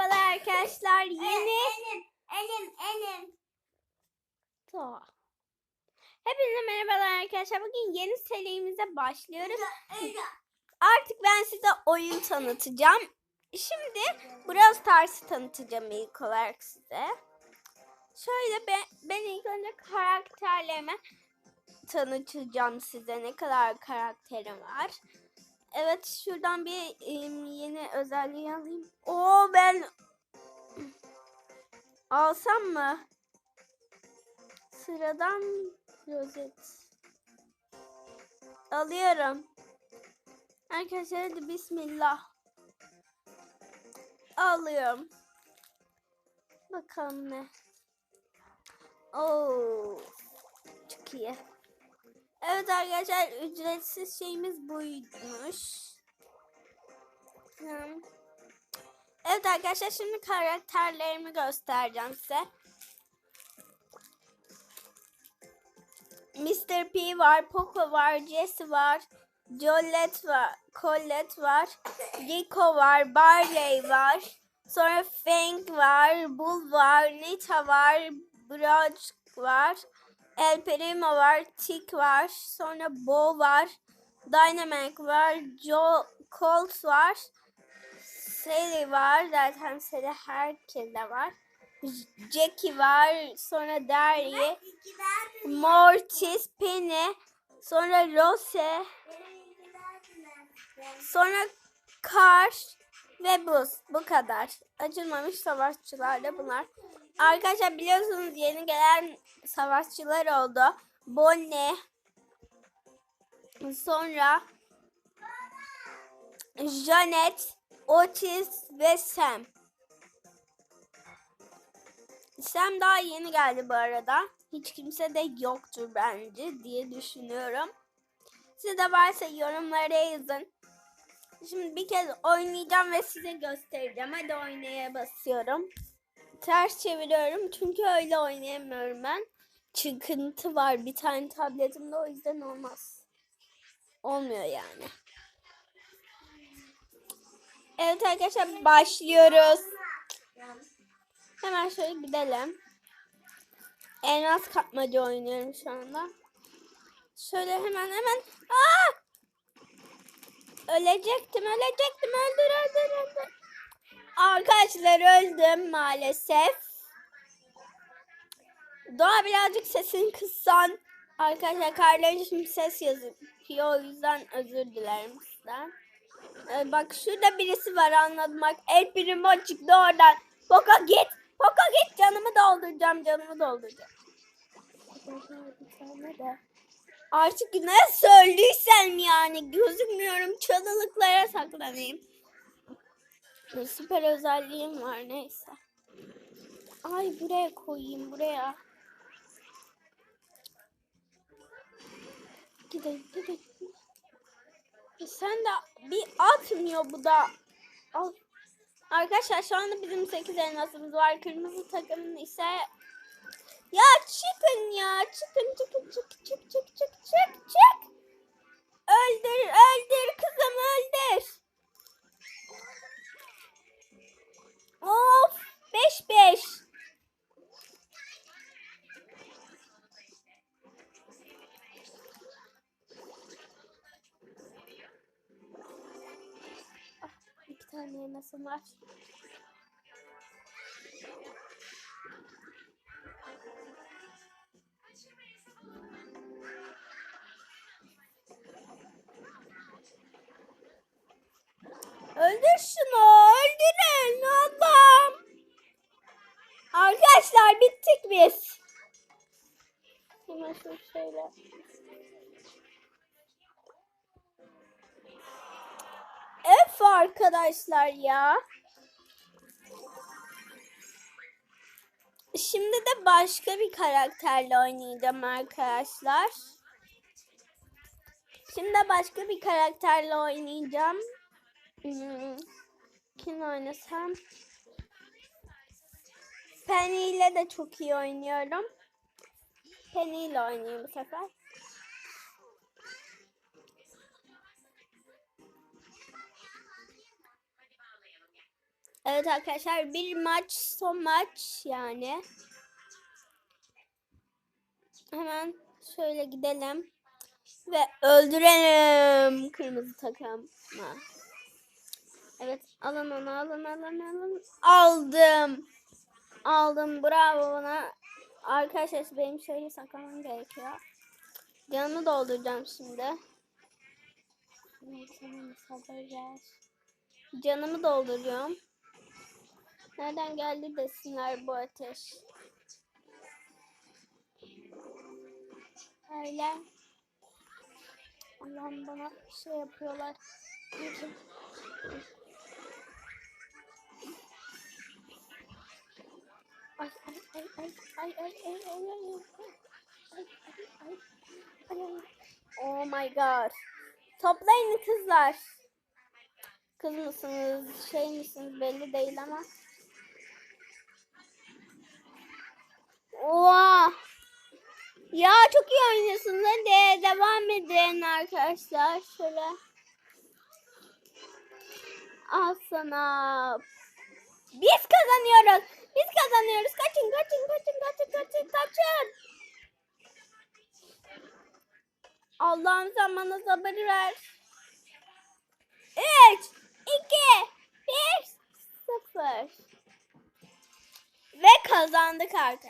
merhabalar arkadaşlar. Yeni Elim, elim, elim. Doğa. Hepinize merhabalar arkadaşlar. Bugün yeni serimize başlıyoruz. Artık ben size oyun tanıtacağım. Şimdi Brawl Stars'ı tanıtacağım ilk olarak size. Şöyle ben, ben ilk önce karakterlerimi tanıtacağım size. Ne kadar karakterim var. Evet şuradan bir yeni özelliği alayım. Oo ben alsam mı? Sıradan rozet. Alıyorum. Arkadaşlar hadi bismillah. Alıyorum. Bakalım ne. Oo. Çok iyi. Evet arkadaşlar ücretsiz şeyimiz buymuş. Hmm. Evet arkadaşlar şimdi karakterlerimi göstereceğim size. Mr. P var, Poco var, Jessie var, Jolette var, Colette var, Rico var, Barley var. Sonra Fang var, Bull var, Nita var, Brock var, El Primo var, Tick var, sonra Bo var, Dynamite var, Joe Colt var, Sally var, zaten Sally herkeste var. Jackie var, sonra Derry, Mortis, Penny, sonra Rose, sonra Kar ve Buz. Bu kadar. Açılmamış savaşçılar da bunlar. Arkadaşlar biliyorsunuz yeni gelen savaşçılar oldu. Bonnie, sonra Janet, Otis ve Sam. Sam daha yeni geldi bu arada. Hiç kimse de yoktur bence diye düşünüyorum. Sizde varsa yorumlara yazın. Şimdi bir kez oynayacağım ve size göstereceğim. Hadi oynaya basıyorum. Ters çeviriyorum çünkü öyle oynayamıyorum ben. Çıkıntı var bir tane tabletimde o yüzden olmaz. Olmuyor yani. Evet arkadaşlar başlıyoruz. Hemen şöyle gidelim. En az kapmaca oynuyorum şu anda. Şöyle hemen hemen. Aa! Ölecektim, ölecektim. Öldür, öldür, öldür. Arkadaşlar öldüm maalesef. Doğa birazcık sesini kıssan. Arkadaşlar kardeşim ses yazıyor. O yüzden özür dilerim sizden. Ee, bak şurada birisi var anladım. Bak el primo çıktı oradan. Poka git. Poka git. Canımı dolduracağım. Canımı dolduracağım. Artık ne söylüysem yani gözükmüyorum. Çalılıklara saklanayım. Süper özelliğim var neyse. Ay buraya koyayım buraya. Gidelim gidelim. Sen de bir atmıyor bu da. Al. Arkadaşlar şu anda bizim 8 elmasımız var. Kırmızı takımın ise ya çıkın ya. Çıkın çıkın çık çık çık çık çık çık. Öldür öldür kızım öldür. Tane elmasım var. Öldür şunu. Öldürün. Allah'ım. Arkadaşlar bittik biz. Hemen şu şöyle. Arkadaşlar ya. Şimdi de başka bir karakterle oynayacağım arkadaşlar. Şimdi de başka bir karakterle oynayacağım. Hmm, Kim oynasam? Penny ile de çok iyi oynuyorum. Penny ile oynayayım bu sefer. Evet arkadaşlar bir maç son maç yani. Hemen şöyle gidelim. Ve öldürelim kırmızı takımı. Evet alın onu alın alın alın. Aldım. Aldım bravo bana. Arkadaşlar benim şöyle saklamam gerekiyor. Canımı dolduracağım şimdi. Canımı dolduruyorum. Nereden geldi desinler bu ateş. Öyle. Allah'ım bana şey yapıyorlar. Ay ay ay ay ay ay ay ay ay ay ay ay Oh my god. Toplayın kızlar. Kız mısınız, şey misiniz belli değil ama. Oha! Ya çok iyi oynuyorsunuz. Hadi devam edin arkadaşlar. Şöyle. Al sana. Biz kazanıyoruz. Biz kazanıyoruz. Kaçın, kaçın, kaçın, kaçın, kaçın, kaçın. Allah'ım sen bana sabır ver. 3, 2, 1, 0. Ve kazandık arkadaşlar.